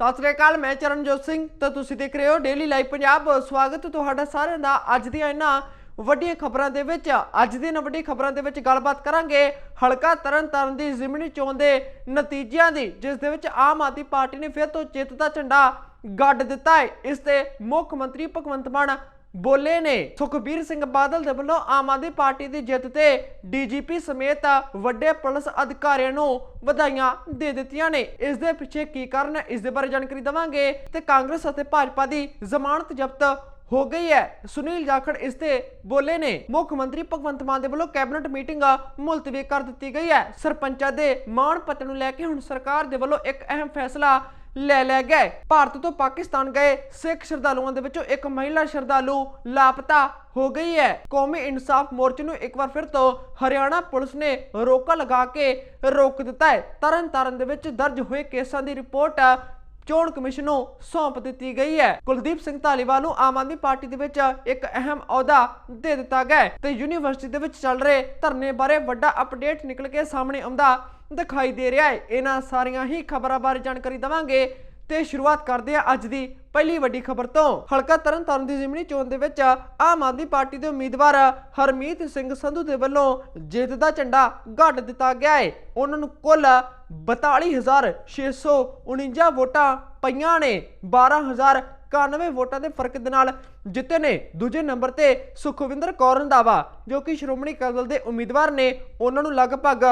ਸਤਿ ਸ੍ਰੀ ਅਕਾਲ, ਮੈਂ ਚਰਨਜੋਤ ਸਿੰਘ ਤਾਂ ਤੁਸੀਂ ਦੇਖ ਰਹੇ ਹੋ ਡੇਲੀ ਲਾਈਵ ਪੰਜਾਬ ਸਵਾਗਤ ਤੁਹਾਡਾ ਸਾਰਿਆਂ ਦਾ ਅੱਜ ਦੀਆਂ ਇਹਨਾਂ ਵੱਡੀਆਂ ਖਬਰਾਂ ਦੇ ਵਿੱਚ। ਅੱਜ ਦੀਆਂ ਇਹਨਾਂ ਵੱਡੀਆਂ ਖਬਰਾਂ ਦੇ ਵਿੱਚ ਗੱਲਬਾਤ ਕਰਾਂਗੇ ਹਲਕਾ ਤਰਨ ਤਾਰਨ ਦੀ ਜ਼ਿਮਨੀ ਚੋਣ ਦੇ ਨਤੀਜਿਆਂ ਦੀ, ਜਿਸ ਦੇ ਵਿੱਚ ਆਮ ਆਦਮੀ ਪਾਰਟੀ ਨੇ ਫਿਰ ਤੋਂ ਜਿੱਤ ਦਾ ਝੰਡਾ ਗੱਡ ਦਿੱਤਾ ਹੈ। ਇਸ ਤੇ ਮੁੱਖ ਮੰਤਰੀ ਭਗਵੰਤ ਮਾਨ ਬੋਲੇ ਨੇ। ਸੁਖਬੀਰ ਸਿੰਘ ਬਾਦਲ ਦੇ ਵੱਲੋਂ ਆਮ ਆਦਮੀ ਪਾਰਟੀ ਦੀ ਜਿੱਤ ਤੇ ਡੀਜੀਪੀ ਸਮੇਤ ਵੱਡੇ ਪੁਲਿਸ ਅਧਿਕਾਰੀਆਂ ਨੂੰ ਵਧਾਈਆਂ ਦੇ ਦਿੱਤੀਆਂ ਨੇ। ਇਸ ਦੇ ਪਿੱਛੇ ਕੀ ਕਾਰਨ ਹੈ, ਇਸ ਦੇ ਬਾਰੇ ਜਾਣਕਾਰੀ ਦਵਾਂਗੇ ਤੇ ਕਾਂਗਰਸ ਅਤੇ ਭਾਜਪਾ ਦੀ ਜ਼ਮਾਨਤ ਜ਼ਬਤ ਹੋ ਗਈ ਹੈ। ਸੁਨੀਲ ਜਾਖੜ ਇਸ ਤੇ ਬੋਲੇ ਨੇ। ਮੁੱਖ ਮੰਤਰੀ ਭਗਵੰਤ ਮਾਨ ਦੇ ਵੱਲੋਂ ਕੈਬਨਿਟ ਮੀਟਿੰਗ ਮੁਲਤਵੀ ਕਰ ਦਿੱਤੀ ਗਈ ਹੈ। ਸਰਪੰਚਾਂ ਦੇ ਮਾਣ ਪੱਤਰ ਨੂੰ ਲੈ ਕੇ ਹੁਣ ਸਰਕਾਰ ਦੇ ਵੱਲੋਂ ਇੱਕ ਅਹਿਮ ਫੈਸਲਾ ਲੈ ਲਿਆ ਗਿਆ ਭਾਰਤ ਤੋਂ ਪਾਕਿਸਤਾਨ ਗਏ। ਸਿੱਖ ਸ਼ਰਧਾਲੂਆਂ ਦੇ ਵਿੱਚੋਂ ਇੱਕ ਮਹਿਲਾ ਸ਼ਰਧਾਲੂ ਲਾਪਤਾ ਹੋ ਗਈ ਹੈ। ਕੌਮੀ ਇਨਸਾਫ ਮੋਰਚੇ ਨੂੰ ਇੱਕ ਵਾਰ ਫਿਰ ਤੋਂ ਹਰਿਆਣਾ ਪੁਲਿਸ ਨੇ ਰੋਕਾ ਲਗਾ ਕੇ ਰੋਕ ਦਿੱਤਾ ਹੈ। ਤਰਨ ਦੇ ਵਿੱਚ ਦਰਜ ਹੋਏ ਕੇਸਾਂ ਦੀ ਰਿਪੋਰਟ ਚੋਣ ਕਮਿਸ਼ਨ ਨੂੰ ਸੌਂਪ ਦਿੱਤੀ ਗਈ ਹੈ। ਕੁਲਦੀਪ ਸਿੰਘ ਧਾਲੀਵਾਲ ਨੂੰ ਆਮ ਆਦਮੀ ਪਾਰਟੀ ਦੇ ਵਿੱਚ ਇੱਕ ਅਹਿਮ ਅਹੁਦਾ ਦੇ ਦਿੱਤਾ ਗਿਆ ਤੇ ਯੂਨੀਵਰਸਿਟੀ ਦੇ ਵਿੱਚ ਚੱਲ ਰਹੇ ਧਰਨੇ ਬਾਰੇ ਵੱਡਾ ਅਪਡੇਟ ਨਿਕਲ ਕੇ ਸਾਹਮਣੇ ਆਉਂਦਾ ਦਿਖਾਈ ਦੇ ਰਿਹਾ ਹੈ। ਇਹਨਾਂ ਸਾਰੀਆਂ ਹੀ ਖਬਰਾਂ ਬਾਰੇ ਜਾਣਕਾਰੀ ਦਵਾਂਗੇ ਤੇ ਸ਼ੁਰੂਆਤ ਕਰਦੇ ਆ ਅੱਜ ਦੀ ਪਹਿਲੀ ਵੱਡੀ ਖਬਰ ਤੋਂ। ਹਲਕਾ ਤਰਨਤਾਰਨ ਦੀ ਜ਼ਿਮਨੀ ਚੋਣ ਦੇ ਵਿੱਚ ਆਮ ਆਦਮੀ ਪਾਰਟੀ ਦੇ ਉਮੀਦਵਾਰ ਹਰਮੀਤ ਸਿੰਘ ਸੰਧੂ ਦੇ ਵੱਲੋਂ ਜਿੱਤ ਦਾ ਝੰਡਾ ਗੱਡ ਦਿੱਤਾ ਗਿਆ ਹੈ। ਉਹਨਾਂ ਨੂੰ ਕੁੱਲ 42649 ਵੋਟਾਂ ਪਈਆਂ ਨੇ। 12091 ਵੋਟਾਂ ਦੇ ਫ਼ਰਕ ਦੇ ਨਾਲ ਜਿੱਤੇ ਨੇ ਦੂਜੇ ਨੰਬਰ ਤੇ ਸੁਖਵਿੰਦਰ ਕੌਰ ਰੰਧਾਵਾ, ਜੋ ਕਿ ਸ਼੍ਰੋਮਣੀ ਅਕਾਲੀ ਦਲ ਦੇ ਉਮੀਦਵਾਰ ਨੇ। ਉਹਨਾਂ ਨੂੰ ਲਗਭਗ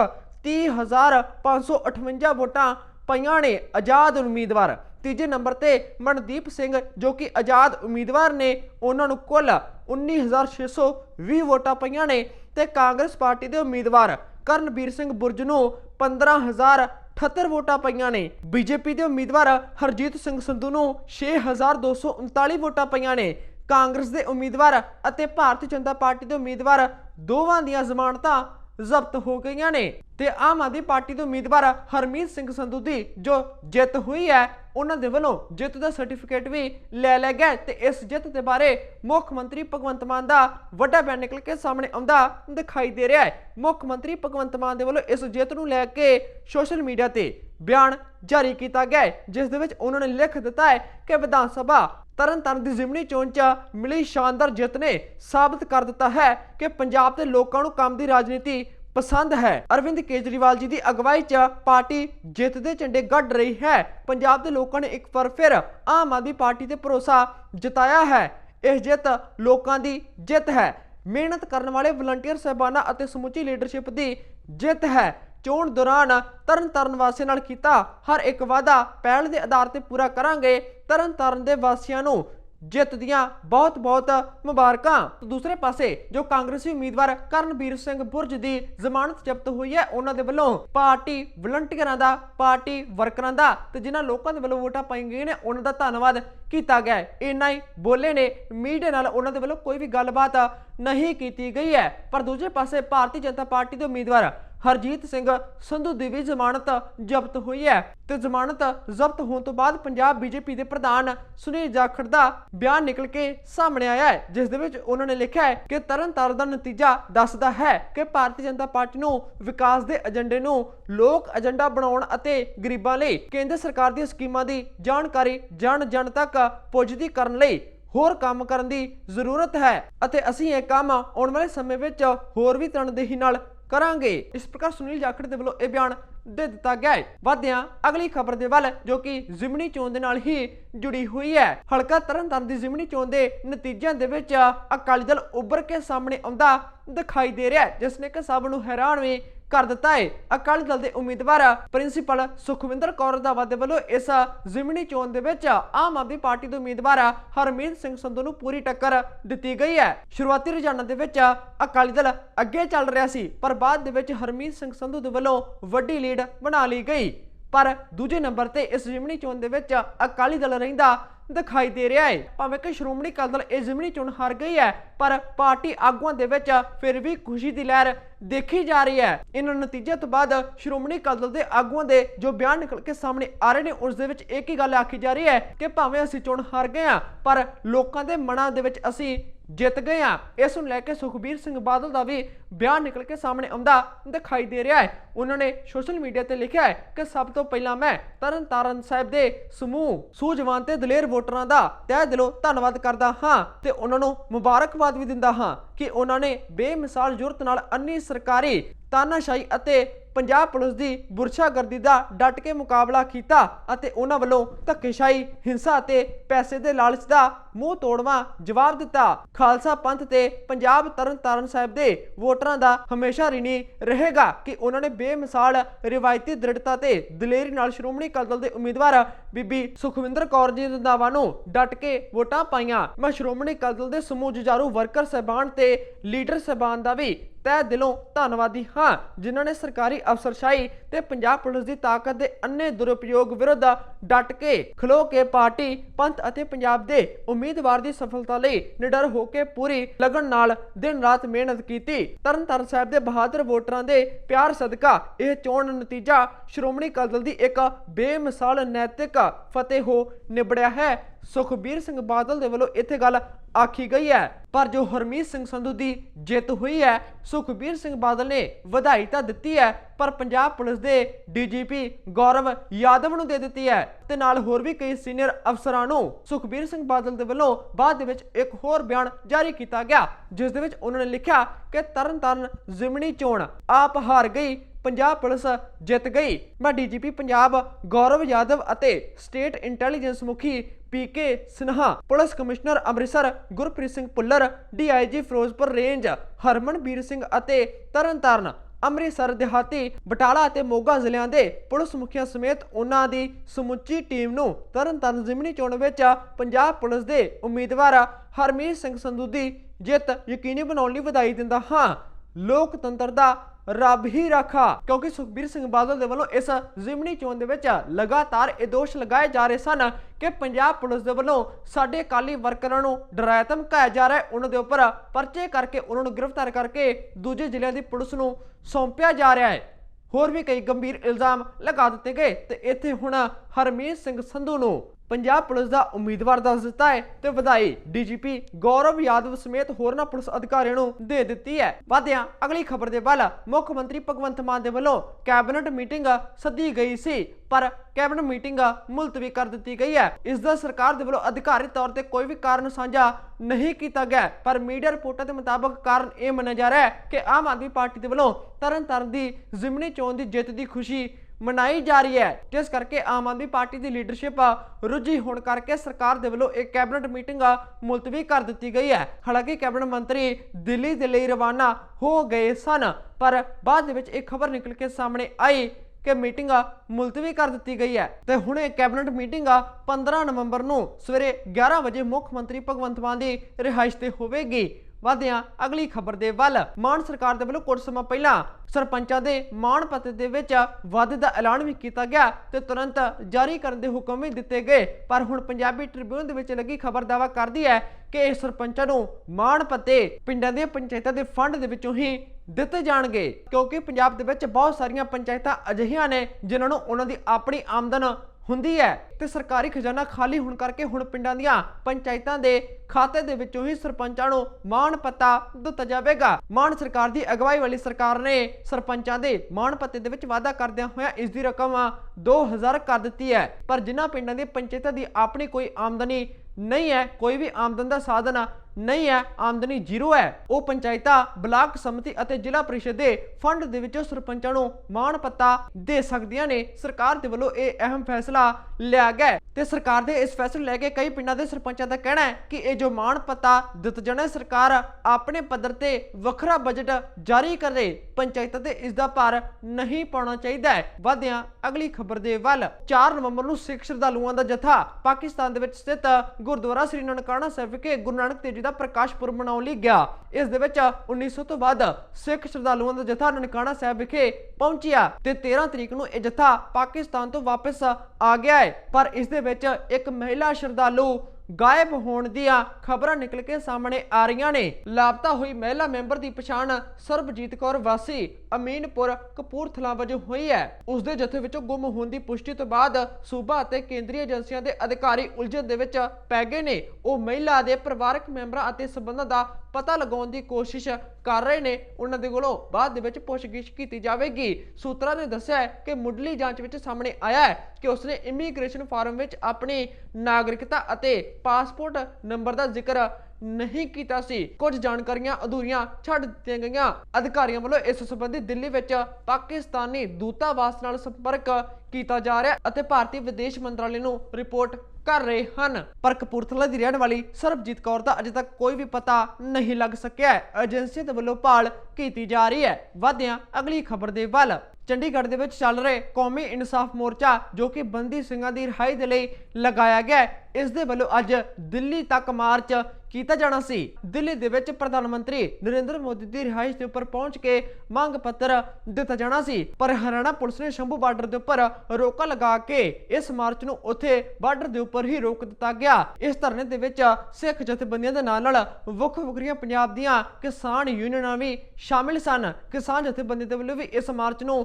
30558 ਵੋਟਾਂ ਪਈਆਂ ਨੇ ਆਜ਼ਾਦ ਉਮੀਦਵਾਰ। ਤੀਜੇ ਨੰਬਰ ਤੇ ਮਨਦੀਪ ਸਿੰਘ, ਜੋ ਕਿ ਆਜ਼ਾਦ ਉਮੀਦਵਾਰ ਨੇ, ਉਹਨਾਂ ਨੂੰ ਕੁੱਲ 19620 ਵੋਟਾਂ ਪਈਆਂ ਨੇ ਤੇ ਕਾਂਗਰਸ ਪਾਰਟੀ ਦੇ ਉਮੀਦਵਾਰ ਕਰਨਵੀਰ ਸਿੰਘ ਬੁਰਜ ਨੂੰ 15078 ਵੋਟਾਂ ਪਈਆਂ ਨੇ। ਬੀਜੇਪੀ ਦੇ ਉਮੀਦਵਾਰ ਹਰਜੀਤ ਸਿੰਘ ਸੰਧੂ ਨੂੰ 6239 ਵੋਟਾਂ ਪਈਆਂ ਨੇ। ਕਾਂਗਰਸ ਦੇ ਉਮੀਦਵਾਰ ਅਤੇ ਭਾਰਤੀ ਜਨਤਾ ਪਾਰਟੀ ਦੇ ਉਮੀਦਵਾਰ ਦੋਵਾਂ ਦੀਆਂ ਜ਼ਮਾਨਤਾਂ ਜ਼ਬਤ ਹੋ ਗਈਆਂ ਨੇ। ਤੇ ਆਮ ਆਦਮੀ ਪਾਰਟੀ ਦੇ ਉਮੀਦਵਾਰ ਹਰਮੀਤ ਸਿੰਘ ਸੰਧੂ ਦੀ ਜੋ ਜਿੱਤ ਹੋਈ ਹੈ, ਉਹਨਾਂ ਦੇ ਵੱਲੋਂ ਜਿੱਤ ਦਾ ਸਰਟੀਫਿਕੇਟ ਵੀ ਲੈ ਲਿਆ ਗਿਆ ਹੈ ਤੇ ਇਸ ਜਿੱਤ ਦੇ ਬਾਰੇ ਮੁੱਖ ਮੰਤਰੀ ਭਗਵੰਤ ਮਾਨ ਦਾ ਵੱਡਾ ਬਿਆਨ ਨਿਕਲ ਕੇ ਸਾਹਮਣੇ ਆਉਂਦਾ ਦਿਖਾਈ ਦੇ ਰਿਹਾ ਹੈ। ਮੁੱਖ ਮੰਤਰੀ ਭਗਵੰਤ ਮਾਨ ਦੇ ਵੱਲੋਂ ਇਸ ਜਿੱਤ ਨੂੰ ਲੈ ਕੇ ਸੋਸ਼ਲ ਮੀਡੀਆ ਤੇ ਬਿਆਨ ਜਾਰੀ ਕੀਤਾ ਗਿਆ ਹੈ, ਜਿਸ ਦੇ ਵਿੱਚ ਉਹਨਾਂ ਨੇ ਲਿਖ ਦਿੱਤਾ ਹੈ ਕਿ ਵਿਧਾਨ ਸਭਾ ਤਰਨਤਾਰਨ ਦੀ ਜ਼ਿਮਨੀ ਚੋਣ 'ਚ ਮਿਲੀ ਸ਼ਾਨਦਾਰ ਜਿੱਤ ਨੇ ਸਾਬਤ ਕਰ ਦਿੱਤਾ ਹੈ ਕਿ ਪੰਜਾਬ ਦੇ ਲੋਕਾਂ ਨੂੰ ਕੰਮ ਦੀ ਰਾਜਨੀਤੀ ਪਸੰਦ ਹੈ। ਅਰਵਿੰਦ ਕੇਜਰੀਵਾਲ ਜੀ ਦੀ ਅਗਵਾਈ 'ਚ ਪਾਰਟੀ ਜਿੱਤ ਦੇ ਝੰਡੇ ਗੱਡ ਰਹੀ ਹੈ। ਪੰਜਾਬ ਦੇ ਲੋਕਾਂ ਨੇ ਇੱਕ ਵਾਰ ਫਿਰ ਆਮ ਆਦਮੀ ਪਾਰਟੀ ਤੇ ਭਰੋਸਾ ਜਤਾਇਆ ਹੈ। ਇਹ ਜਿੱਤ ਲੋਕਾਂ ਦੀ ਜਿੱਤ ਹੈ। ਮਿਹਨਤ ਕਰਨ ਵਾਲੇ ਵਲੰਟੀਅਰ ਸਹਿਬਾਨਾਂ ਅਤੇ ਸਮੁੱਚੀ ਲੀਡਰਸ਼ਿਪ ਦੀ ਜਿੱਤ ਹੈ। ਚੋਣ ਦੌਰਾਨ ਤਰਨ ਤਾਰਨ ਵਾਸੀਆਂ ਨਾਲ ਕੀਤਾ ਹਰ ਇੱਕ ਵਾਅਦਾ। ਪਹਿਲ ਦੇ ਆਧਾਰ ਤੇ ਪੂਰਾ ਕਰਾਂਗੇ। ਤਰਨ ਤਾਰਨ ਦੇ ਵਾਸੀਆਂ ਨੂੰ ਜਿੱਤ ਦੀਆਂ ਬਹੁਤ-ਬਹੁਤ ਮੁਬਾਰਕਾਂ। ਦੂਸਰੇ ਪਾਸੇ ਜੋ ਕਾਂਗਰਸੀ ਉਮੀਦਵਾਰ ਕਰਨਵੀਰ ਸਿੰਘ ਬੁਰਜ ਦੀ ਜ਼ਮਾਨਤ ਜ਼ਬਤ ਹੋਈ ਹੈ, ਉਹਨਾਂ ਦੇ ਵੱਲੋਂ ਪਾਰਟੀ ਵਲੰਟੀਅਰਾਂ ਦਾ, ਪਾਰਟੀ ਵਰਕਰਾਂ ਦਾ ਤੇ ਜਿਨ੍ਹਾਂ ਲੋਕਾਂ ਦੇ ਵੱਲੋਂ ਵੋਟਾਂ ਪਾਈਆਂ ਗਈਆਂ ਨੇ, ਉਹਨਾਂ ਦਾ ਧੰਨਵਾਦ ਕੀਤਾ ਗਿਆ ਹੈ। ਇੰਨਾ ਹੀ ਬੋਲੇ ਨੇ, ਮੀਡੀਆ ਨਾਲ ਉਹਨਾਂ ਦੇ ਵੱਲੋਂ ਕੋਈ ਵੀ ਗੱਲਬਾਤ ਨਹੀਂ ਕੀਤੀ ਗਈ ਹੈ। ਪਰ ਦੂਜੇ ਪਾਸੇ ਭਾਰਤੀ ਜਨਤਾ ਪਾਰਟੀ ਦੇ ਉਮੀਦਵਾਰ ਹਰਜੀਤ ਸਿੰਘ ਸੰਧੂ ਦੀ ਵੀ ਜ਼ਮਾਨਤ ਜ਼ਬਤ ਹੋਈ ਹੈ ਤੇ ਜ਼ਮਾਨਤ ਜ਼ਬਤ ਹੋਣ ਤੋਂ ਬਾਅਦ ਪੰਜਾਬ ਬੀਜੇਪੀ ਦੇ ਪ੍ਰਧਾਨ ਸੁਨੀਲ ਜਾਖੜ ਦਾ ਬਿਆਨ ਨਿਕਲ ਕੇ ਸਾਹਮਣੇ ਆਇਆ ਹੈ, ਜਿਸ ਦੇ ਵਿੱਚ ਉਹਨਾਂ ਨੇ ਲਿਖਿਆ ਹੈ ਕਿ ਤਰਨਤਾਰਨ ਦਾ ਨਤੀਜਾ ਦੱਸਦਾ ਹੈ ਕਿ ਭਾਰਤੀ ਜਨਤਾ ਪਾਰਟੀ ਨੂੰ ਵਿਕਾਸ ਦੇ ਏਜੰਡੇ ਨੂੰ ਲੋਕ ਏਜੰਡਾ ਬਣਾਉਣ ਅਤੇ ਗਰੀਬਾਂ ਲਈ ਕੇਂਦਰ ਸਰਕਾਰ ਦੀਆਂ ਸਕੀਮਾਂ ਦੀ ਜਾਣਕਾਰੀ ਜਨ ਜਨ ਤੱਕ ਪੁੱਜਦੀ ਕਰਨ ਲਈ ਹੋਰ ਕੰਮ ਕਰਨ ਦੀ ਜ਼ਰੂਰਤ ਹੈ ਅਤੇ ਅਸੀਂ ਇਹ ਕੰਮ ਆਉਣ ਵਾਲੇ ਸਮੇਂ ਵਿੱਚ ਹੋਰ ਵੀ ਤਣਦੇਹੀ ਨਾਲ ਕਰਾਂਗੇ। ਇਸ ਪ੍ਰਕਾਰ ਸੁਨੀਲ ਜਾਖੜ ਦੇ ਵੱਲੋਂ ਇਹ ਬਿਆਨ ਦੇ ਦਿੱਤਾ ਗਿਆ ਹੈ। ਵਧਿਆਂ ਅਗਲੀ ਖਬਰ ਦੇ ਵੱਲ ਜੋ ਕਿ ਜ਼ਿਮਨੀ ਚੋਣ ਦੇ ਨਾਲ ਹੀ ਜੁੜੀ ਹੋਈ ਹੈ। ਹਲਕਾ ਤਰਨਤਾਰਨ ਦੀ ਜ਼ਿਮਨੀ ਚੋਣ ਦੇ ਨਤੀਜਿਆਂ ਦੇ ਵਿੱਚ ਅਕਾਲੀ ਦਲ ਉੱਭਰ ਕੇ ਸਾਹਮਣੇ ਆਉਂਦਾ ਦਿਖਾਈ ਦੇ ਰਿਹਾ ਹੈ, ਜਿਸ ਨੇ ਕਿ ਸਭ ਨੂੰ ਹੈਰਾਨ ਵੀ ਕਰ ਦਿੱਤਾ ਹੈ ਅਕਾਲੀ ਦਲ ਦੇ ਉਮੀਦਵਾਰ ਪ੍ਰਿੰਸੀਪਲ ਸੁਖਵਿੰਦਰ ਕੌਰ ਰੰਧਾਵਾ ਦੇ ਵੱਲੋਂ ਇਸ ਜ਼ਿਮਨੀ ਚੋਣ ਦੇ ਵਿੱਚ ਆਮ ਆਦਮੀ ਪਾਰਟੀ ਦੇ ਉਮੀਦਵਾਰ ਹਰਮੀਤ ਸਿੰਘ ਸੰਧੂ ਨੂੰ ਪੂਰੀ ਟੱਕਰ ਦਿੱਤੀ ਗਈ ਹੈ। ਸ਼ੁਰੂਆਤੀ ਰੁਝਾਨਾਂ ਦੇ ਵਿੱਚ ਅਕਾਲੀ ਦਲ ਅੱਗੇ ਚੱਲ ਰਿਹਾ ਸੀ, ਪਰ ਬਾਅਦ ਦੇ ਵਿੱਚ ਹਰਮੀਤ ਸਿੰਘ ਸੰਧੂ ਦੇ ਵੱਲੋਂ ਵੱਡੀ ਲੀਡ ਬਣਾ ਲਈ ਗਈ। ਪਰ ਦੂਜੇ ਨੰਬਰ ਤੇ ਇਸ ਜ਼ਿਮਨੀ ਚੋਣ ਦੇ ਵਿੱਚ ਅਕਾਲੀ ਦਲ ਰਹਿੰਦਾ ਦਿਖਾਈ ਦੇ ਰਿਹਾ ਹੈ ਭਾਵੇਂ ਕਿ ਸ਼੍ਰੋਮਣੀ ਅਕਾਲੀ ਦਲ ਇਹ ਜ਼ਿਮਨੀ ਚੋਣ ਹਾਰ ਗਈ ਹੈ, ਪਰ ਪਾਰਟੀ ਆਗੂਆਂ ਦੇ ਵਿੱਚ ਫਿਰ ਵੀ ਖੁਸ਼ੀ ਦੀ ਲਹਿਰ ਦੇਖੀ ਜਾ ਰਹੀ ਹੈ। ਇਹਨਾਂ ਨਤੀਜੇ ਤੋਂ ਬਾਅਦ ਸ਼੍ਰੋਮਣੀ ਅਕਾਲੀ ਦਲ ਦੇ ਆਗੂਆਂ ਦੇ ਜੋ ਬਿਆਨ ਨਿਕਲ ਕੇ ਸਾਹਮਣੇ ਆ ਰਹੇ ਨੇ, ਉਸ ਦੇ ਵਿੱਚ ਇੱਕ ਹੀ ਗੱਲ ਆਖੀ ਜਾ ਰਹੀ ਹੈ ਕਿ ਭਾਵੇਂ ਅਸੀਂ ਚੋਣ ਹਾਰ ਗਏ ਹਾਂ, ਪਰ ਲੋਕਾਂ ਦੇ ਮਨਾਂ ਦੇ ਵਿੱਚ ਅਸੀਂ ਜਿੱਤ ਗਏ ਹਾਂ। ਇਸ ਨੂੰ ਲੈ ਕੇ ਸੁਖਬੀਰ ਸਿੰਘ ਬਾਦਲ ਦਾ ਵੀ ਬਿਆਨ ਨਿਕਲ ਕੇ ਸਾਹਮਣੇ ਆਉਂਦਾ ਦਿਖਾਈ ਦੇ ਰਿਹਾ ਹੈ। ਉਹਨਾਂ ਨੇ ਸੋਸ਼ਲ ਮੀਡੀਆ ਤੇ ਲਿਖਿਆ ਹੈ ਕਿ ਸਭ ਤੋਂ ਪਹਿਲਾਂ ਮੈਂ ਤਰਨ ਤਾਰਨ ਸਾਹਿਬ ਦੇ ਸਮੂਹ ਸੂਝਵਾਨ ਤੇ ਦਲੇਰ ਵੋਟਰਾਂ ਦਾ ਤਹਿ ਦਿਲੋਂ ਧੰਨਵਾਦ ਕਰਦਾ ਹਾਂ ਤੇ ਉਹਨਾਂ ਨੂੰ ਮੁਬਾਰਕਬਾਦ ਵੀ ਦਿੰਦਾ ਹਾਂ ਕਿ ਉਹਨਾਂ ਨੇ ਬੇਮਿਸਾਲ ਜੁਰਤ ਨਾਲ ਅੰਨੀ ਸਰਕਾਰੀ ਤਾਨਾਸ਼ਾਹੀ ਅਤੇ ਪੰਜਾਬ ਪੁਲਿਸ ਦੀ ਬੁਰਸ਼ਾਗਰਦੀ ਦਾ ਡਟ ਕੇ ਮੁਕਾਬਲਾ ਕੀਤਾ ਅਤੇ ਉਹਨਾਂ ਵੱਲੋਂ ਧੱਕੇਸ਼ਾਹੀ, ਹਿੰਸਾ ਅਤੇ ਪੈਸੇ ਦੇ ਲਾਲਚ ਦਾ ਮੂੰਹ ਤੋੜਵਾ ਜਵਾਬ ਦਿੱਤਾ। ਖਾਲਸਾ ਪੰਥ ਤੇ ਪੰਜਾਬ ਤਰਨ ਸਾਹਿਬ ਦੇ ਵੋਟਰਾਂ ਦਾ ਹਮੇਸ਼ਾ ਰਿਣੀ ਰਹੇਗਾ ਕਿ ਉਹਨਾਂ ਨੇ ਬੇਮਿਸਾਲ ਰਿਵਾਇਤੀ ਦ੍ਰਿੜਤਾ ਤੇ ਦਲੇਰੀ ਨਾਲ ਸ਼੍ਰੋਮਣੀ ਅਕਾਲੀ ਦਲ ਦੇ ਉਮੀਦਵਾਰ ਬੀਬੀ ਸੁਖਵਿੰਦਰ ਕੌਰ ਜੀ ਰੰਧਾਵਾ ਨੂੰ ਡਟ ਕੇ ਵੋਟਾਂ ਪਾਈਆਂ। ਮੈਂ ਸ਼੍ਰੋਮਣੀ ਅਕਾਲੀ ਦਲ ਦੇ ਸਮੂਹ ਜੁਝਾਰੂ ਵਰਕਰ ਸਹਿਬਾਨ ਤੇ ਲੀਡਰ ਸਹਿਬਾਨ ਦਾ ਵੀ ਤਹਿ ਦਿਲੋਂ ਧੰਨਵਾਦੀ ਹਾਂ ਜਿਨ੍ਹਾਂ ਨੇ ਸਰਕਾਰੀ ਅਫਸਰਸ਼ਾਹੀ ਤੇ ਪੰਜਾਬ ਪੁਲਿਸ ਦੀ ਤਾਕਤ ਦੇ ਅੰਨੇ ਦੁਰਉਪਯੋਗ ਵਿਰੁੱਧ ਡਟ ਕੇ ਖਲੋ ਕੇ ਪਾਰਟੀ, ਪੰਥ ਅਤੇ ਪੰਜਾਬ ਦੇ ਉਮੀਦਵਾਰ ਦੀ ਸਫਲਤਾ ਲਈ ਨਿਡਰ ਹੋ ਕੇ ਪੂਰੀ ਲਗਨ ਨਾਲ ਦਿਨ ਰਾਤ ਮਿਹਨਤ ਕੀਤੀ। ਤਰਨਤਾਰਨ ਸਾਹਿਬ ਦੇ ਬਹਾਦਰ ਵੋਟਰਾਂ ਦੇ ਪਿਆਰ ਸਦਕਾ ਇਹ ਚੋਣ ਨਤੀਜਾ ਸ਼੍ਰੋਮਣੀ ਅਕਾਲੀ ਦਲ ਦੀ ਇੱਕ ਬੇਮਿਸਾਲ ਨੈਤਿਕ ਫਤਿਹ ਹੋ ਨਿਬੜਿਆ ਹੈ। ਸੁਖਬੀਰ ਸਿੰਘ ਬਾਦਲ ਦੇ ਵੱਲੋਂ ਇੱਥੇ ਗੱਲ ਆਖੀ ਗਈ ਹੈ, ਪਰ ਜੋ ਹਰਮੀਤ ਸਿੰਘ ਸੰਧੂ ਦੀ ਜਿੱਤ ਹੋਈ ਹੈ, ਸੁਖਬੀਰ ਸਿੰਘ ਬਾਦਲ ਨੇ ਵਧਾਈ ਤਾਂ ਦਿੱਤੀ ਹੈ ਪਰ ਪੰਜਾਬ ਪੁਲਿਸ ਦੇ ਡੀਜੀਪੀ ਗੌਰਵ ਯਾਦਵ ਨੂੰ ਦੇ ਦਿੱਤੀ ਹੈ ਤੇ ਨਾਲ ਹੋਰ ਵੀ ਕਈ ਸੀਨੀਅਰ ਅਫਸਰਾਂ ਨੂੰ ਸੁਖਬੀਰ ਸਿੰਘ ਬਾਦਲ ਦੇ ਵੱਲੋਂ ਬਾਅਦ ਦੇ ਵਿੱਚ ਇੱਕ ਹੋਰ ਬਿਆਨ ਜਾਰੀ ਕੀਤਾ ਗਿਆ, ਜਿਸ ਦੇ ਵਿੱਚ ਉਹਨਾਂ ਨੇ ਲਿਖਿਆ ਕਿ ਤਰਨਤਾਰਨ ਜ਼ਿਮਨੀ ਚੋਣ ਆਪ ਹਾਰ ਗਈ, ਪੰਜਾਬ ਪੁਲਿਸ ਜਿੱਤ ਗਈ। ਮੈਂ ਡੀਜੀਪੀ ਪੰਜਾਬ ਗੌਰਵ ਯਾਦਵ ਅਤੇ ਸਟੇਟ ਇੰਟੈਲੀਜੈਂਸ ਮੁਖੀ PK Sinha, police commissioner Amritsar Gurpreet Singh Bhullar DIG Ferozepur range Harmanbir Singh ਅਤੇ ਤਰਨਤਾਰਨ ਅੰਮ੍ਰਿਤਸਰ ਦਿਹਾਤੀ ਬਟਾਲਾ ਅਤੇ ਮੋਗਾ ਜ਼ਿਲ੍ਹਿਆਂ ਦੇ ਪੁਲਿਸ ਮੁਖੀਆਂ ਸਮੇਤ ਉਹਨਾਂ ਦੀ ਸਮੁੱਚੀ ਟੀਮ ਨੂੰ ਤਰਨਤਾਰਨ ਜ਼ਿਮਨੀ ਚੋਣ ਵਿੱਚ ਪੰਜਾਬ ਪੁਲਿਸ ਦੇ ਉਮੀਦਵਾਰ ਹਰਮੀਤ ਸਿੰਘ ਸੰਧੂ ਦੀ ਜਿੱਤ ਯਕੀਨੀ ਬਣਾਉਣ ਲਈ ਵਧਾਈ ਦਿੰਦਾ ਹਾਂ। ਲੋਕਤੰਤਰ ਦਾ ਰੱਬ ਹੀ ਰੱਖਾ। ਕਿਉਂਕਿ ਸੁਖਬੀਰ ਸਿੰਘ ਬਾਦਲ ਦੇ ਵੱਲੋਂ ਇਸ ਜ਼ਿਮਨੀ ਚੋਣ ਦੇ ਵਿੱਚ ਲਗਾਤਾਰ ਇਹ ਦੋਸ਼ ਲਗਾਏ ਜਾ ਰਹੇ ਸਨ ਕਿ ਪੰਜਾਬ ਪੁਲਿਸ ਦੇ ਵੱਲੋਂ ਸਾਡੇ ਅਕਾਲੀ ਵਰਕਰਾਂ ਨੂੰ ਡਰਾਇਆ ਧਮਕਾਇਆ ਜਾ ਰਿਹਾ ਹੈ। ਉਹਨਾਂ ਦੇ ਉੱਪਰ ਪਰਚੇ ਕਰਕੇ ਉਹਨਾਂ ਨੂੰ ਗ੍ਰਿਫਤਾਰ ਕਰਕੇ ਦੂਜੇ ਜ਼ਿਲ੍ਹਿਆਂ ਦੀ ਪੁਲਿਸ ਨੂੰ ਸੌਂਪਿਆ ਜਾ ਰਿਹਾ ਹੈ। ਹੋਰ ਵੀ ਕਈ ਗੰਭੀਰ ਇਲਜ਼ਾਮ ਲਗਾ ਦਿੱਤੇ ਗਏ ਤੇ ਇੱਥੇ ਹੁਣ ਹਰਮੀਤ ਸਿੰਘ ਸੰਧੂ ਨੂੰ ਪੰਜਾਬ ਪੁਲਿਸ ਦਾ ਉਮੀਦਵਾਰ ਦੱਸ ਦਿੱਤਾ ਹੈ ਤੇ ਵਧਾਈ ਡੀਜੀਪੀ ਗੌਰਵ ਯਾਦਵ ਸਮੇਤ ਹੋਰਨਾਂ ਪੁਲਿਸ ਅਧਿਕਾਰੀਆਂ ਨੂੰ ਦੇ ਦਿੱਤੀ ਹੈ। ਵਧਿਆ, ਅਗਲੀ ਖਬਰ ਦੇ ਵੱਲ ਮੁੱਖ ਮੰਤਰੀ ਭਗਵੰਤ ਮਾਨ ਦੇ ਵੱਲੋਂ ਕੈਬਨਿਟ ਮੀਟਿੰਗ ਸੱਦੀ ਗਈ ਸੀ, ਪਰ ਕੈਬਨਿਟ ਮੀਟਿੰਗ ਮੁਲਤਵੀ ਕਰ ਦਿੱਤੀ ਗਈ ਹੈ। ਇਸ ਦਾ ਸਰਕਾਰ ਦੇ ਵੱਲੋਂ ਅਧਿਕਾਰੀ ਤੌਰ ਤੇ ਕੋਈ ਵੀ ਕਾਰਨ ਸਾਂਝਾ ਨਹੀਂ ਕੀਤਾ ਗਿਆ, ਪਰ ਮੀਡੀਆ ਰਿਪੋਰਟਾਂ ਦੇ ਮੁਤਾਬਕ ਕਾਰਨ ਇਹ ਮੰਨਿਆ ਜਾ ਰਿਹਾ ਹੈ ਕਿ ਆਮ ਆਦਮੀ ਪਾਰਟੀ ਦੇ ਵੱਲੋਂ ਤਰਨ ਤਾਰਨ ਦੀ ਜ਼ਿਮਨੀ ਚੋਣ ਦੀ ਜਿੱਤ ਦੀ ਖੁਸ਼ੀ ਮਨਾਈ ਜਾ ਰਹੀ ਹੈ। ਜਿਸ ਕਰਕੇ ਆਮ ਆਦਮੀ ਪਾਰਟੀ ਦੀ ਲੀਡਰਸ਼ਿਪ ਰੁੱਝੀ ਹੋਣ ਕਰਕੇ ਸਰਕਾਰ ਦੇ ਵੱਲੋਂ ਇੱਕ ਕੈਬਨਿਟ ਮੀਟਿੰਗ ਮੁਲਤਵੀ ਕਰ ਦਿੱਤੀ ਗਈ ਹੈ। ਹਾਲਾਂਕਿ ਕੈਬਨਿਟ ਮੰਤਰੀ ਦਿੱਲੀ ਦੇ ਲਈ ਰਵਾਨਾ ਹੋ ਗਏ ਸਨ, ਪਰ ਬਾਅਦ ਦੇ ਵਿੱਚ ਇੱਕ ਖਬਰ ਨਿਕਲ ਕੇ ਸਾਹਮਣੇ ਆਈ ਕਿ ਮੀਟਿੰਗ ਮੁਲਤਵੀ ਕਰ ਦਿੱਤੀ ਗਈ ਹੈ। ਤੇ ਹੁਣ ਇਹ ਕੈਬਨਿਟ ਮੀਟਿੰਗ 15 ਨਵੰਬਰ ਨੂੰ ਸਵੇਰੇ 11 ਵਜੇ ਮੁੱਖ ਮੰਤਰੀ ਭਗਵੰਤ ਮਾਨ ਦੀ ਰਿਹਾਇਸ਼ ਤੇ ਹੋਵੇਗੀ। ਵਧਿਆਂ, ਅਗਲੀ ਖਬਰ ਦੇ ਵੱਲ। ਮਾਨ ਸਰਕਾਰ ਦੇ ਵੱਲੋਂ ਕੁਝ ਸਮਾਂ ਪਹਿਲਾਂ ਸਰਪੰਚਾਂ ਦੇ ਮਾਣ ਪੱਤੇ ਦੇ ਵਿੱਚ ਵਾਧੇ ਦਾ ਐਲਾਨ ਵੀ ਕੀਤਾ ਗਿਆ ਤੇ ਤੁਰੰਤ ਜਾਰੀ ਕਰਨ ਦੇ ਹੁਕਮ ਵੀ ਦਿੱਤੇ ਗਏ। ਪਰ ਹੁਣ ਪੰਜਾਬੀ ਟ੍ਰਿਬਿਊਨ ਦੇ ਵਿੱਚ ਲੱਗੀ ਖਬਰ ਦਾਵਾ ਕਰਦੀ ਹੈ ਕਿ ਇਹ ਸਰਪੰਚਾਂ ਨੂੰ ਮਾਣ ਪੱਤੇ ਪਿੰਡਾਂ ਦੀਆਂ ਪੰਚਾਇਤਾਂ ਦੇ ਫੰਡ ਦੇ ਵਿੱਚੋਂ ਹੀ ਦਿੱਤੇ ਜਾਣਗੇ। ਕਿਉਂਕਿ ਪੰਜਾਬ ਦੇ ਵਿੱਚ ਬਹੁਤ ਸਾਰੀਆਂ ਪੰਚਾਇਤਾਂ ਅਜਿਹੀਆਂ ਨੇ ਜਿਨ੍ਹਾਂ ਨੂੰ ਉਹਨਾਂ ਦੀ ਆਪਣੀ ਆਮਦਨ ਹੁੰਦੀ ਹੈ ਤੇ ਸਰਕਾਰੀ ਖਜ਼ਾਨਾ ਖਾਲੀ ਹੋਣ ਕਰਕੇ ਹੁਣ ਪਿੰਡਾਂ ਦੀਆਂ ਪੰਚਾਇਤਾਂ ਦੇ ਖਾਤੇ ਦੇ ਵਿੱਚੋਂ ਹੀ ਸਰਪੰਚਾਂ ਨੂੰ ਮਾਣ ਪੱਤਾ ਦਿੱਤਾ ਜਾਵੇਗਾ। ਮਾਨ ਸਰਕਾਰ ਦੀ ਅਗਵਾਈ ਵਾਲੀ ਸਰਕਾਰ ਨੇ ਸਰਪੰਚਾਂ ਦੇ ਮਾਣ ਪੱਤੇ ਦੇ ਵਿੱਚ ਵਾਧਾ ਕਰਦਿਆਂ ਹੋਇਆ ਇਸ ਦੀ ਰਕਮ 2000 ਕਰ ਦਿੱਤੀ ਹੈ। ਪਰ ਜਿਨ੍ਹਾਂ ਪਿੰਡਾਂ ਦੀ ਪੰਚਾਇਤਾਂ ਦੀ ਆਪਣੀ ਕੋਈ ਆਮਦਨੀ ਨਹੀਂ ਹੈ, ਕੋਈ ਵੀ ਆਮਦਨ ਦਾ ਸਾਧਨ ਨਹੀਂ ਹੈ, ਆਮਦਨੀ ਜ਼ੀਰੋ ਹੈ। ਉਹ ਪੰਚਾਇਤਾਂ, ਬਲਾਕ ਸਮਿਤੀ ਅਤੇ ਜ਼ਿਲ੍ਹਾ ਪ੍ਰੀਸ਼ਦ ਦੇ ਫੰਡ ਦੇ ਵਿੱਚੋਂ ਸਰਪੰਚਾਂ ਨੂੰ ਮਾਣ ਪੱਤਾ ਦੇ ਸਕਦੀਆਂ ਨੇ। ਸਰਕਾਰ ਦੇ ਵੱਲੋਂ ਇਹ ਅਹਿਮ ਫੈਸਲਾ ਲਿਆ ਗਿਆ ਤੇ ਸਰਕਾਰ ਦੇ ਇਸ ਫੈਸਲੇ ਲੈ ਕੇ ਕਈ ਪਿੰਡਾਂ ਦੇ ਸਰਪੰਚਾਂ ਦਾ ਕਹਿਣਾ ਹੈ ਕਿ ਇਹ ਜੋ ਮਾਣ ਪੱਤਾ ਦਿੱਤਾ ਜਾਣਾ ਸਰਕਾਰ ਆਪਣੇ ਪੱਧਰ ਤੇ ਵੱਖਰਾ ਬਜਟ ਜਾਰੀ ਕਰੇ। ਪੰਚਾਇਤਾਂ ਤੇ ਇਸ ਦਾ ਭਾਰ ਨਹੀਂ ਪਾਉਣਾ ਚਾਹੀਦਾ ਹੈ। ਵਧਿਆਂ ਅਗਲੀ ਖਬਰ ਦੇ ਵੱਲ। 4 ਨਵੰਬਰ ਨੂੰ ਸਿੱਖ ਸ਼ਰਧਾਲੂਆਂ ਦਾ ਜਥਾ ਪਾਕਿਸਤਾਨ ਦੇ ਵਿੱਚ ਸਥਿਤ ਗੁਰਦੁਆਰਾ ਸ੍ਰੀ ਨਨਕਾਣਾ ਸਾਹਿਬ ਵਿਖੇ ਗੁਰੂ ਨਾਨਕ ਦੇਵ ਦਾ ਪ੍ਰਕਾਸ਼ ਪੁਰਬ ਮਨਾਉਣ ਲਈ ਗਿਆ। ਇਸ ਦੇ ਵਿੱਚ 1900 ਤੋਂ ਵੱਧ ਸਿੱਖ ਸ਼ਰਧਾਲੂਆਂ ਦਾ ਜਥਾ ਨਨਕਾਣਾ ਸਾਹਿਬ ਵਿਖੇ ਪਹੁੰਚਿਆ ਤੇ 13 ਤਰੀਕ ਨੂੰ ਇਹ ਜਥਾ ਪਾਕਿਸਤਾਨ ਤੋਂ ਵਾਪਸ ਆ ਗਿਆ ਹੈ। ਪਰ ਇਸ ਦੇ ਵਿੱਚ ਇੱਕ ਮਹਿਲਾ ਸ਼ਰਧਾਲੂ ਗਾਇਬ ਹੋਣ ਦੀਆਂ ਖਬਰਾਂ ਨਿਕਲ ਕੇ ਸਾਹਮਣੇ ਆ ਰਹੀਆਂ ਨੇ। ਲਾਪਤਾ ਹੋਈ ਮਹਿਲਾ ਮੈਂਬਰ ਦੀ ਪਛਾਣ ਸਰਬਜੀਤ ਕੌਰ ਵਾਸੀ ਅਮੀਨਪੁਰ ਕਪੂਰਥਲਾ ਵਜੋਂ ਹੋਈ ਹੈ। ਉਸ ਦੇ ਜਥੇ ਵਿੱਚੋਂ ਗੁੰਮ ਹੋਣ ਦੀ ਪੁਸ਼ਟੀ ਤੋਂ ਬਾਅਦ ਸੂਬਾ ਅਤੇ ਕੇਂਦਰੀ ਏਜੰਸੀਆਂ ਦੇ ਅਧਿਕਾਰੀ ਉਲਝਣ ਦੇ ਵਿੱਚ ਪੈ ਗਏ ਨੇ। ਉਹ ਮਹਿਲਾ ਦੇ ਪਰਿਵਾਰਕ ਮੈਂਬਰਾਂ ਅਤੇ ਸਬੰਧਾਂ ਦਾ ਪਤਾ ਲਗਾਉਣ ਦੀ ਕੋਸ਼ਿਸ਼ ਕਰ ਰਹੇ ਨੇ। ਉਹਨਾਂ ਦੇ ਕੋਲੋਂ ਬਾਅਦ ਦੇ ਵਿੱਚ ਪੁੱਛਗਿੱਛ ਕੀਤੀ ਜਾਵੇਗੀ। ਸੂਤਰਾਂ ਨੇ ਦੱਸਿਆ ਹੈ ਕਿ ਮੁੱਢਲੀ ਜਾਂਚ ਵਿੱਚ ਸਾਹਮਣੇ ਆਇਆ ਹੈ ਕਿ ਉਸਨੇ ਇਮੀਗ੍ਰੇਸ਼ਨ ਫਾਰਮ ਵਿੱਚ ਆਪਣੀ ਨਾਗਰਿਕਤਾ ਅਤੇ ਪਾਸਪੋਰਟ ਨੰਬਰ ਦਾ ਜ਼ਿਕਰ ਨਹੀਂ ਕੀਤਾ ਸੀ। ਕੁਝ ਜਾਣਕਾਰੀਆਂ ਅਧੂਰੀਆਂ ਛੱਡ ਦਿੱਤੀਆਂ ਗਈਆਂ। ਅਧਿਕਾਰੀਆਂ ਵੱਲੋਂ ਇਸ ਸੰਬੰਧੀ ਦਿੱਲੀ ਵਿੱਚ ਪਾਕਿਸਤਾਨੀ ਦੂਤਾਵਾਸ ਨਾਲ ਸੰਪਰਕ ਕੀਤਾ ਜਾ ਰਿਹਾ ਅਤੇ ਭਾਰਤੀ ਵਿਦੇਸ਼ ਮੰਤਰਾਲੇ ਨੂੰ ਰਿਪੋਰਟ ਕਰ ਰਹੇ ਹਨ। ਪਰ ਕਪੂਰਥਲਾ ਦੀ ਰਹਿਣ ਵਾਲੀ ਸਰਬਜੀਤ ਕੌਰ ਦਾ ਅਜੇ ਤੱਕ ਕੋਈ ਵੀ ਪਤਾ ਨਹੀਂ ਲੱਗ ਸਕਿਆ ਹੈ। ਏਜੰਸੀ ਦੇ ਵੱਲੋਂ ਭਾਲ ਕੀਤੀ ਜਾ ਰਹੀ ਹੈ। ਵਾਧਿਆਂ ਅਗਲੀ ਖਬਰ ਦੇ ਵੱਲ। ਚੰਡੀਗੜ੍ਹ ਦੇ ਵਿੱਚ ਚੱਲ ਰਹੇ ਕੌਮੀ ਇਨਸਾਫ ਮੋਰਚਾ, ਜੋ ਕਿ ਬੰਦੀ ਸਿੰਘਾਂ ਦੀ ਰਿਹਾਈ ਦੇ ਲਈ ਲਗਾਇਆ ਗਿਆ ਇਸ ਦੇ ਵੱਲੋਂ ਅੱਜ ਦਿੱਲੀ ਤੱਕ ਮਾਰਚ ਕੀਤਾ ਜਾਣਾ ਸੀ। ਦਿੱਲੀ ਦੇ ਵਿੱਚ ਪ੍ਰਧਾਨ ਮੰਤਰੀ ਨਰਿੰਦਰ ਮੋਦੀ ਦੀ ਰਿਹਾਇਸ਼ ਦੇ ਉੱਪਰ ਪਹੁੰਚ ਕੇ ਮੰਗ ਪੱਤਰ ਦਿੱਤਾ ਜਾਣਾ ਸੀ, ਪਰ ਹਰਿਆਣਾ ਪੁਲਿਸ ਨੇ ਸ਼ੰਭੂ ਬਾਰਡਰ ਦੇ ਉੱਪਰ ਰੋਕਾ ਲਗਾ ਕੇ ਇਸ ਮਾਰਚ ਨੂੰ ਉੱਥੇ ਬਾਰਡਰ ਦੇ ਉੱਪਰ ਹੀ ਰੋਕ ਦਿੱਤਾ ਗਿਆ। ਇਸ ਧਰਨੇ ਦੇ ਵਿੱਚ ਸਿੱਖ ਜਥੇਬੰਦੀਆਂ ਦੇ ਨਾਲ ਨਾਲ ਵੱਖ ਵੱਖਰੀਆਂ ਪੰਜਾਬ ਦੀਆਂ ਕਿਸਾਨ ਯੂਨੀਅਨਾਂ ਵੀ ਸ਼ਾਮਿਲ ਸਨ। ਕਿਸਾਨ ਜਥੇਬੰਦੀ ਦੇ ਵੱਲੋਂ ਵੀ ਇਸ ਮਾਰਚ ਨੂੰ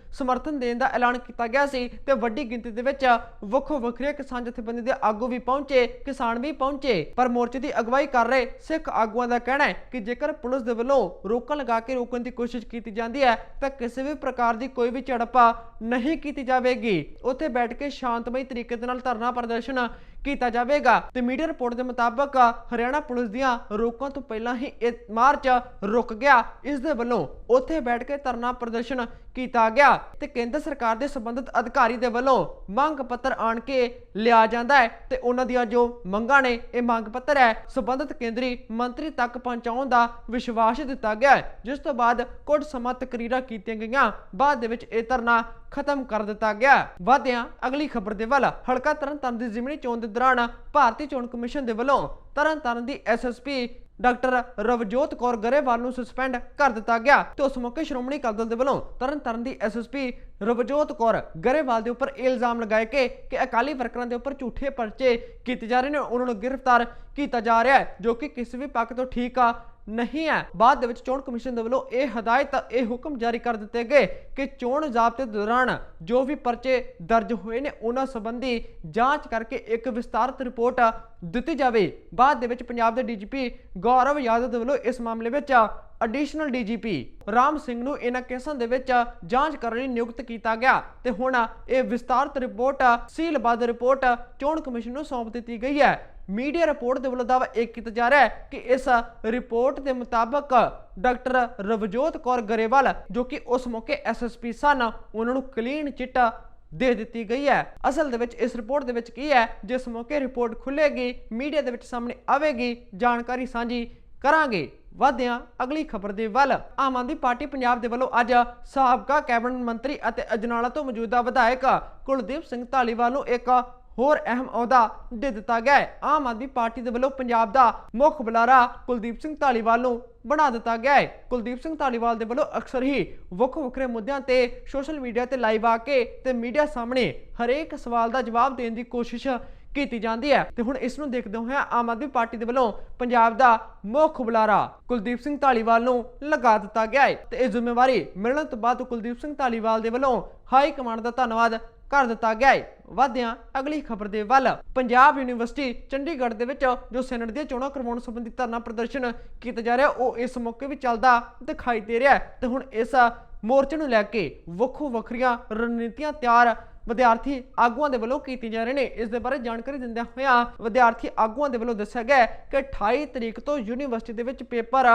ਸਮਰਥਨ ਦੇਣ ਦਾ ਐਲਾਨ ਕੀਤਾ ਗਿਆ ਸੀ ਤੇ ਵੱਡੀ ਗਿਣਤੀ ਦੇ ਵਿੱਚ ਵੱਖੋ ਵੱਖਰੇ ਕਿਸਾਨ ਜਥੇਬੰਦੀ ਦੇ ਆਗੂ ਵੀ ਪਹੁੰਚੇ, ਕਿਸਾਨ ਵੀ ਪਹੁੰਚੇ। ਪਰ ਮੋਰਚੇ ਦੀ ਅਗਵਾਈ ਕਰ ਰਹੇ ਸਿੱਖ ਆਗੂਆਂ ਦਾ ਕਹਿਣਾ ਹੈ ਕਿ ਜੇਕਰ ਪੁਲਿਸ ਦੇ ਵੱਲੋਂ ਰੋਕਾਂ ਲਗਾ ਕੇ ਰੋਕਣ ਦੀ ਕੋਸ਼ਿਸ਼ ਕੀਤੀ ਜਾਂਦੀ ਹੈ, ਤਾਂ ਕਿਸੇ ਵੀ ਪ੍ਰਕਾਰ ਦੀ ਕੋਈ ਵੀ ਝੜਪਾ ਨਹੀਂ ਕੀਤੀ ਜਾਵੇਗੀ। ਉੱਥੇ ਬੈਠ ਕੇ ਸ਼ਾਂਤਮਈ ਤਰੀਕੇ ਦੇ ਨਾਲ ਧਰਨਾ ਪ੍ਰਦਰਸ਼ਨ ਕੀਤਾ ਜਾਵੇਗਾ ਤੇ ਮੀਡੀਆ ਰਿਪੋਰਟ ਦੇ ਮੁਤਾਬਕ ਹਰਿਆਣਾ ਪੁਲਿਸ ਦੀਆਂ ਰੋਕਾਂ ਤੋਂ ਪਹਿਲਾਂ ਹੀ ਇਹ ਮਾਰਚ ਰੁਕ ਗਿਆ। ਇਸ ਦੇ ਵੱਲੋਂ ਉੱਥੇ ਬੈਠ ਕੇ ਧਰਨਾ ਪ੍ਰਦਰਸ਼ਨ ਕੀਤਾ ਗਿਆ। ਤੇ ਕੇਂਦਰ ਸਰਕਾਰ ਦੇ ਸੰਬੰਧਿਤ ਅਧਿਕਾਰੀ ਦੇ ਵੱਲੋਂ ਮੰਗ ਪੱਤਰ ਆਣ ਕੇ ਲਿਆ ਜਾਂਦਾ ਹੈ ਤੇ ਉਹਨਾਂ ਦੀਆਂ ਜੋ ਮੰਗਾਂ ਨੇ, ਇਹ ਮੰਗ ਪੱਤਰ ਹੈ, ਸੰਬੰਧਿਤ ਕੇਂਦਰੀ ਮੰਤਰੀ ਤੱਕ ਪਹੁੰਚਾਉਣ ਦਾ ਵਿਸ਼ਵਾਸ ਦਿੱਤਾ ਗਿਆ ਹੈ, ਜਿਸ ਤੋਂ ਬਾਅਦ ਕੁਝ ਸਮਾਂ ਤਕਰੀਰਾਂ ਕੀਤੀਆਂ ਗਈਆਂ, ਬਾਅਦ ਦੇ ਵਿੱਚ ਇਹ ਧਰਨਾ ਖਤਮ ਕਰ ਦਿੱਤਾ ਗਿਆ ਵਾਦਿਆਂ ਅਗਲੀ ਖਬਰ ਦੇ ਵੱਲ, ਹਲਕਾ ਤਰਨਤਾਰਨ ਦੀ ਜ਼ਿਮਨੀ ਚੋਣ ਦੇ ਦੌਰਾਨ ਭਾਰਤੀ ਚੋਣ ਕਮਿਸ਼ਨ ਦੇ ਵੱਲੋਂ ਤਰਨਤਾਰਨ ਦੀ ਐਸਐਸਪੀ ਡਾਕਟਰ ਰਵਜੋਤ ਕੌਰ ਗਰੇਵਾਲ ਨੂੰ ਸਸਪੈਂਡ ਕਰ ਦਿੱਤਾ ਗਿਆ ਤੇ ਉਸ ਮੌਕੇ ਸ਼੍ਰੋਮਣੀ ਅਕਾਲੀ ਦਲ ਦੇ ਵੱਲੋਂ ਤਰਨਤਾਰਨ ਦੀ ਐਸਐਸਪੀ ਰਵਜੋਤ ਕੌਰ ਗਰੇਵਾਲ ਦੇ ਉੱਪਰ ਇਹ ਇਲਜ਼ਾਮ ਲਗਾਏ ਕਿ ਕਿ ਅਕਾਲੀ ਵਰਕਰਾਂ ਦੇ ਉੱਪਰ ਝੂਠੇ ਪਰਚੇ ਕੀਤੇ ਜਾ ਰਹੇ ਨੇ, ਉਹਨਾਂ ਨੂੰ ਗ੍ਰਿਫਤਾਰ ਕੀਤਾ ਜਾ ਰਿਹਾ ਹੈ, ਜੋ ਕਿ ਕਿਸੇ ਵੀ ਪੱਖ ਤੋਂ ਠੀਕ ਆ। ਨਹੀਂ ਹੈ। ਬਾਅਦ ਦੇ ਵਿੱਚ ਚੋਣ ਕਮਿਸ਼ਨ ਦੇ ਵੱਲੋਂ ਇਹ ਹਦਾਇਤ, ਇਹ ਹੁਕਮ ਜਾਰੀ ਕਰ ਦਿੱਤੇ ਗਏ ਕਿ ਚੋਣ ਜ਼ਾਬਤੇ ਦੌਰਾਨ ਜੋ ਵੀ ਪਰਚੇ ਦਰਜ ਹੋਏ ਨੇ, ਉਹਨਾਂ ਸੰਬੰਧੀ ਜਾਂਚ ਕਰਕੇ ਇੱਕ ਵਿਸਤਾਰਤ ਰਿਪੋਰਟ ਦਿੱਤੀ ਜਾਵੇ। ਬਾਅਦ ਦੇ ਵਿੱਚ ਪੰਜਾਬ ਦੇ ਡੀਜੀਪੀ ਗੌਰਵ ਯਾਦਵ ਦੇ ਵੱਲੋਂ ਇਸ ਮਾਮਲੇ ਵਿੱਚ ਐਡੀਸ਼ਨਲ ਡੀਜੀਪੀ ਰਾਮ ਸਿੰਘ ਨੂੰ ਇਹਨਾਂ ਕੇਸਾਂ ਦੇ ਵਿੱਚ ਜਾਂਚ ਕਰਨ ਲਈ ਨਿਯੁਕਤ ਕੀਤਾ ਗਿਆ ਤੇ ਹੁਣ ਇਹ ਵਿਸਤਾਰਤ ਰਿਪੋਰਟ, ਸੀਲਬੱਧ ਰਿਪੋਰਟ ਚੋਣ ਕਮਿਸ਼ਨ ਨੂੰ ਸੌਂਪ ਦਿੱਤੀ ਗਈ ਹੈ। ਮੀਡੀਆ ਰਿਪੋਰਟ ਦੇ ਵੱਲੋਂ ਦਾਅਵਾ ਇਹ ਕੀਤਾ ਜਾ ਰਿਹਾ ਹੈ ਕਿ ਇਸ ਰਿਪੋਰਟ ਦੇ ਮੁਤਾਬਕ ਡਾਕਟਰ ਰਵਜੋਤ ਕੌਰ ਗਰੇਵਾਲ, ਜੋ ਕਿ ਉਸ ਮੌਕੇ ਐਸਐਸਪੀ ਸਨ, ਉਹਨਾਂ ਨੂੰ ਕਲੀਨ ਚਿੱਟ ਦੇ ਦਿੱਤੀ ਗਈ ਹੈ। ਅਸਲ ਦੇ ਵਿੱਚ ਇਸ ਰਿਪੋਰਟ ਦੇ ਵਿੱਚ ਕੀ ਹੈ? ਜਿਸ ਮੌਕੇ ਰਿਪੋਰਟ ਖੁੱਲੇਗੀ ਮੀਡੀਆ ਦੇ ਵਿੱਚ ਸਾਹਮਣੇ ਆਵੇਗੀ, ਜਾਣਕਾਰੀ ਸਾਂਝੀ ਕਰਾਂਗੇ। ਵਾਧਿਆਂ, ਅਗਲੀ ਖਬਰ ਦੇ ਵੱਲ। ਆਮ ਆਦਮੀ ਪਾਰਟੀ ਪੰਜਾਬ ਦੇ ਵੱਲੋਂ ਅੱਜ ਸਾਬਕਾ ਕੈਬਨਿਟ ਮੰਤਰੀ ਅਤੇ ਅਜਨਾਲਾ ਤੋਂ ਮੌਜੂਦਾ ਵਿਧਾਇਕ ਕੁਲਦੀਪ ਸਿੰਘ ਧਾਲੀਵਾਲ ਨੂੰ ਇੱਕ ਹੋਰ ਅਹਿਮ ਅਹੁਦਾ ਦੇ ਦਿੱਤਾ ਗਿਆ ਹੈ। ਆਮ ਆਦਮੀ ਪਾਰਟੀ ਦੇ ਵੱਲੋਂ ਪੰਜਾਬ ਦਾ ਮੁੱਖ ਬੁਲਾਰਾ ਕੁਲਦੀਪ ਸਿੰਘ ਧਾਲੀਵਾਲ ਨੂੰ ਬਣਾ ਦਿੱਤਾ ਗਿਆ ਹੈ। ਕੁਲਦੀਪ ਸਿੰਘ ਧਾਲੀਵਾਲ ਦੇ ਵੱਲੋਂ ਅਕਸਰ ਹੀ ਵੱਖ ਵੱਖਰੇ ਮੁੱਦਿਆਂ ਤੇ ਸੋਸ਼ਲ ਮੀਡੀਆ ਤੇ ਲਾਈਵ ਆ ਕੇ ਤੇ ਮੀਡੀਆ ਸਾਹਮਣੇ ਹਰੇਕ ਸਵਾਲ ਦਾ ਜਵਾਬ ਦੇਣ ਦੀ ਕੋਸ਼ਿਸ਼ ਕੀਤੀ ਜਾਂਦੀ ਹੈ। ਤੇ ਹੁਣ ਇਸ ਨੂੰ ਦੇਖਦੇ ਹੋਇਆ ਆਮ ਆਦਮੀ ਪਾਰਟੀ ਦੇ ਵੱਲੋਂ ਪੰਜਾਬ ਦਾ ਮੁੱਖ ਬੁਲਾਰਾ ਕੁਲਦੀਪ ਸਿੰਘ ਧਾਲੀਵਾਲ ਨੂੰ ਲਗਾ ਦਿੱਤਾ ਗਿਆ ਹੈ। ਤੇ ਇਹ ਜ਼ਿੰਮੇਵਾਰੀ ਮਿਲਣ ਤੋਂ ਬਾਅਦ ਕੁਲਦੀਪ ਸਿੰਘ ਧਾਲੀਵਾਲ ਦੇ ਵੱਲੋਂ ਹਾਈ ਕਮਾਂਡ ਦਾ ਧੰਨਵਾਦ ਕਰ ਦਿੱਤਾ ਗਿਆ ਹੈ ਵਾਧਿਆਂ, ਅਗਲੀ ਖਬਰ ਦੇ ਵੱਲ। ਪੰਜਾਬ ਯੂਨੀਵਰਸਿਟੀ ਚੰਡੀਗੜ੍ਹ ਦੇ ਵਿੱਚ ਜੋ ਸੈਨੇਟ ਦੀਆਂ ਚੋਣਾਂ ਕਰਵਾਉਣ ਸੰਬੰਧੀ ਧਰਨਾ ਪ੍ਰਦਰਸ਼ਨ ਕੀਤਾ ਜਾ ਰਿਹਾ, ਉਹ ਇਸ ਮੌਕੇ ਵੀ ਚੱਲਦਾ ਦਿਖਾਈ ਦੇ ਰਿਹਾ ਤੇ ਹੁਣ ਇਸ ਮੋਰਚੇ ਨੂੰ ਲੈ ਕੇ ਵੱਖੋ ਵੱਖਰੀਆਂ ਰਣਨੀਤੀਆਂ ਤਿਆਰ ਵਿਦਿਆਰਥੀ ਆਗੂਆਂ ਦੇ ਵੱਲੋਂ ਕੀਤੀ ਜਾ ਰਹੇ ਨੇ। ਇਸ ਦੇ ਬਾਰੇ ਜਾਣਕਾਰੀ ਦਿੰਦਿਆਂ ਹੋਇਆਂ ਵਿਦਿਆਰਥੀ ਆਗੂਆਂ ਦੇ ਵੱਲੋਂ ਦੱਸਿਆ ਗਿਆ ਕਿ 28 ਤਰੀਕ ਤੋਂ ਯੂਨੀਵਰਸਿਟੀ ਦੇ ਵਿੱਚ ਪੇਪਰ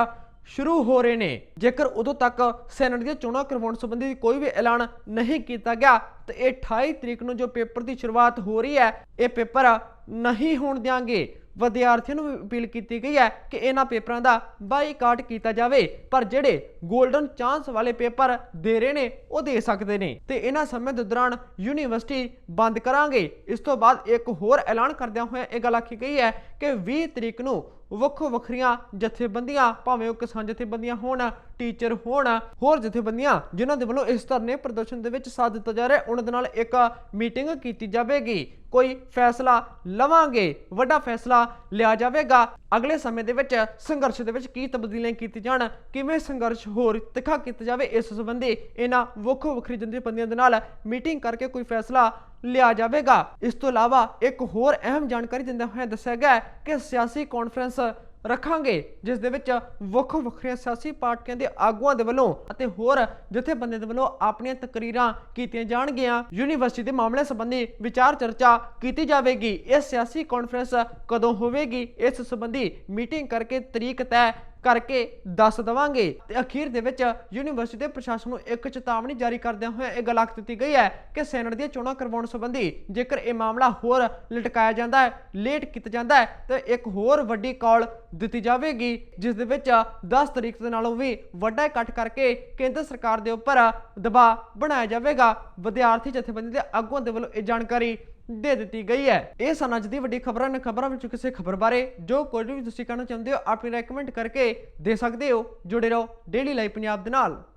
ਸ਼ੁਰੂ ਹੋ ਰਹੇ ਨੇ। ਜੇਕਰ ਉਦੋਂ ਤੱਕ ਸੈਨੇਟ ਦੀਆਂ ਚੋਣਾਂ ਕਰਵਾਉਣ ਸੰਬੰਧੀ ਕੋਈ ਵੀ ਐਲਾਨ ਨਹੀਂ ਕੀਤਾ ਗਿਆ, ਤਾਂ ਇਹ 28 ਤਰੀਕ ਨੂੰ ਜੋ ਪੇਪਰ ਦੀ ਸ਼ੁਰੂਆਤ ਹੋ ਰਹੀ ਹੈ, ਇਹ ਪੇਪਰ ਨਹੀਂ ਹੋਣ ਦਿਆਂਗੇ। ਵਿਦਿਆਰਥੀਆਂ ਨੂੰ ਵੀ ਅਪੀਲ ਕੀਤੀ ਗਈ ਹੈ ਕਿ ਇਹਨਾਂ ਪੇਪਰਾਂ ਦਾ ਬਾਈਕਾਟ ਕੀਤਾ ਜਾਵੇ, ਪਰ ਜਿਹੜੇ 골ਡਨ ਚਾਂਸ ਵਾਲੇ ਪੇਪਰ ਦੇ ਰਹੇ ਨੇ, ਉਹ ਦੇ ਸਕਦੇ ਨੇ। ਤੇ ਇਹਨਾਂ ਸਮੇਂ ਦੇ ਦੌਰਾਨ ਯੂਨੀਵਰਸਿਟੀ ਬੰਦ ਕਰਾਂਗੇ। ਇਸ ਤੋਂ ਬਾਅਦ ਇੱਕ ਹੋਰ ਐਲਾਨ ਕਰਦਿਆਂ ਹੋਇਆ ਇਹ ਗੱਲ ਆਖੀ ਗਈ ਹੈ ਕਿ 20 ਤਰੀਕ ਨੂੰ ਵੱਖੋ ਵੱਖਰੀਆਂ ਜਥੇਬੰਦੀਆਂ, ਭਾਵੇਂ ਉਹ ਕਿਸਾਨ ਜਥੇਬੰਦੀਆਂ ਹੋਣ, ਟੀਚਰ ਹੋਣ, ਹੋਰ ਜਥੇਬੰਦੀਆਂ ਜਿਨ੍ਹਾਂ ਦੇ ਵੱਲੋਂ ਇਸ ਧਰਨੇ ਪ੍ਰਦਰਸ਼ਨ ਦੇ ਵਿੱਚ ਸਾਥ ਦਿੱਤਾ ਜਾ ਰਿਹਾ ਉਹਨਾਂ ਦੇ ਨਾਲ ਇੱਕ ਮੀਟਿੰਗ ਕੀਤੀ ਜਾਵੇਗੀ। ਕੋਈ ਫੈਸਲਾ ਲਵਾਂਗੇ, ਵੱਡਾ ਫੈਸਲਾ ਲਿਆ ਜਾਵੇਗਾ। ਅਗਲੇ ਸਮੇਂ ਦੇ ਵਿੱਚ ਸੰਘਰਸ਼ ਦੇ ਵਿੱਚ ਕੀ ਤਬਦੀਲੀਆਂ ਕੀਤੀ ਜਾਣ, ਕਿਵੇਂ ਸੰਘਰਸ਼ ਹੋਰ ਤਿੱਖਾ ਕੀਤਾ ਜਾਵੇ, ਇਸ ਸੰਬੰਧੀ ਇਹਨਾਂ ਵੱਖੋ ਵੱਖਰੀ ਜਥੇਬੰਦੀਆਂ ਦੇ ਨਾਲ ਮੀਟਿੰਗ ਕਰਕੇ ਕੋਈ ਫੈਸਲਾ ਲਿਆ ਜਾਵੇਗਾ। ਇਸ ਤੋਂ ਇਲਾਵਾ ਇੱਕ ਹੋਰ ਅਹਿਮ ਜਾਣਕਾਰੀ ਦਿੰਦਿਆਂ ਹੋਇਆ ਦੱਸਿਆ ਗਿਆ ਕਿ ਸਿਆਸੀ ਕਾਨਫਰੰਸ ਰੱਖਾਂਗੇ, ਜਿਸ ਦੇ ਵਿੱਚ ਵੱਖੋ ਵੱਖਰੀਆਂ ਸਿਆਸੀ ਪਾਰਟੀਆਂ ਦੇ ਆਗੂਆਂ ਦੇ ਵੱਲੋਂ ਅਤੇ ਹੋਰ ਜਥੇਬੰਦੀਆਂ ਦੇ ਵੱਲੋਂ ਆਪਣੀਆਂ ਤਕਰੀਰਾਂ ਕੀਤੀਆਂ ਜਾਣਗੀਆਂ। ਯੂਨੀਵਰਸਿਟੀ ਦੇ ਮਾਮਲੇ ਸੰਬੰਧੀ ਵਿਚਾਰ ਚਰਚਾ ਕੀਤੀ ਜਾਵੇਗੀ। ਇਹ ਸਿਆਸੀ ਕਾਨਫਰੰਸ ਕਦੋਂ ਹੋਵੇਗੀ? ਇਸ ਸੰਬੰਧੀ ਮੀਟਿੰਗ ਕਰਕੇ ਤਰੀਕ ਤੈਅ ਕਰਕੇ ਦੱਸ ਦਵਾਂਗੇ। ਤੇ ਅਖੀਰ ਦੇ ਵਿੱਚ ਯੂਨੀਵਰਸਿਟੀ ਦੇ ਪ੍ਰਸ਼ਾਸਨ ਨੂੰ ਇੱਕ ਚੇਤਾਵਨੀ ਜਾਰੀ ਕਰਦਿਆਂ ਹੋਇਆ ਇਹ ਗੱਲ ਆਖ ਦਿੱਤੀ ਗਈ ਹੈ ਕਿ ਸੈਨੇਟ ਦੀਆਂ ਚੋਣਾਂ ਕਰਵਾਉਣ ਸੰਬੰਧੀ ਜੇਕਰ ਇਹ ਮਾਮਲਾ ਹੋਰ ਲਟਕਾਇਆ ਜਾਂਦਾ ਹੈ, ਲੇਟ ਕੀਤਾ ਜਾਂਦਾ ਹੈ, ਤਾਂ ਇੱਕ ਹੋਰ ਵੱਡੀ ਕਾਲ ਦਿੱਤੀ ਜਾਵੇਗੀ, ਜਿਸ ਦੇ ਵਿੱਚ 10 ਤਰੀਕ ਦੇ ਨਾਲੋਂ ਵੀ ਵੱਡਾ ਇਕੱਠ ਕਰਕੇ ਕੇਂਦਰ ਸਰਕਾਰ ਦੇ ਉੱਪਰ ਦਬਾਅ ਬਣਾਇਆ ਜਾਵੇਗਾ। ਵਿਦਿਆਰਥੀ ਜਥੇਬੰਦੀ ਦੇ ਆਗੂਆਂ ਦੇ ਵੱਲੋਂ ਇਹ ਜਾਣਕਾਰੀ ਦੇ ਦਿੱਤੀ ਗਈ ਹੈ। ਇਹ ਸਨ ਅੱਜ ਦੀ ਵੱਡੀ ਖਬਰਾਂ। ਨੇ ਖਬਰਾਂ ਵਿੱਚੋਂ ਕਿਸੇ ਖਬਰ ਬਾਰੇ ਜੋ ਕੁਝ ਵੀ ਤੁਸੀਂ ਕਹਿਣਾ ਚਾਹੁੰਦੇ ਹੋ ਆਪਣੀ ਰეკਮੈਂਡ ਕਰਕੇ ਦੇ ਸਕਦੇ ਹੋ। ਜੁੜੇ ਰਹੋ ਡੇਲੀ ਲਾਈਵ ਪੰਜਾਬ ਦੇ ਨਾਲ।